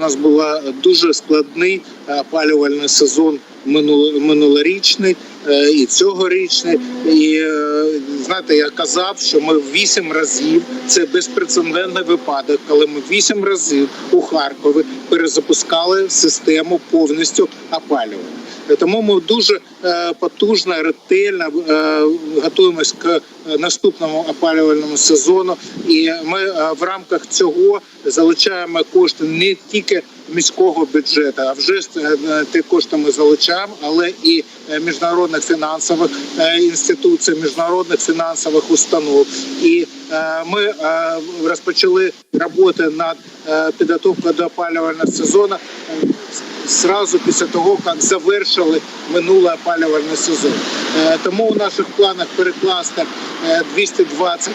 У нас був дуже складний е, опалювальний сезон минулорічний е, і цьогорічний. І е, знаєте, я казав, що ми вісім разів це безпрецедентний випадок, коли ми вісім разів у Харкові перезапускали систему повністю опалювання. Тому ми дуже е, потужно, ретельно е, готуємось к е, наступному опалювальному сезону. І ми в рамках цього залучаємо кошти не тільки міського бюджету, а вже е, ті кошти ми але і е, міжнародних фінансових е, інституцій, міжнародних фінансових установ. І ми розпочали роботи над підготовкою до опалювального сезону сразу після того, як завершили минулий опалювальний сезон. Тому у наших планах перекласти е, 220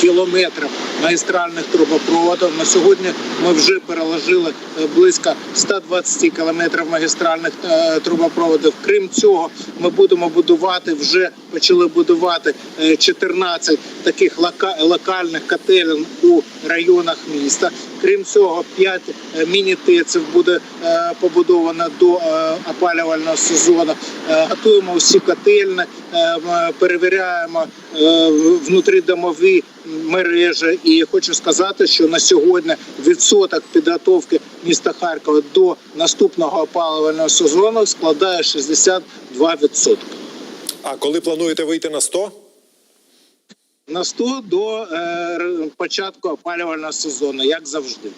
кілометрів магістральних трубопроводів. На сьогодні ми вже переложили е, близько 120 кілометрів магістральних е, трубопроводів. Крім цього, ми будемо будувати вже почали будувати е, 14 таких локальних котелень у районах міста. Крім цього, 5 міні-теців буде е, побудовано до е, опалювального сезону. Е, Готуємо всі котельні, е, перевіряємо е, внутрідомові мережі. І хочу сказати, що на сьогодні відсоток підготовки міста Харкова до наступного опалювального сезону складає 62%. А коли плануєте вийти на 100? На 100 до е, початку опалювального сезону, як завжди.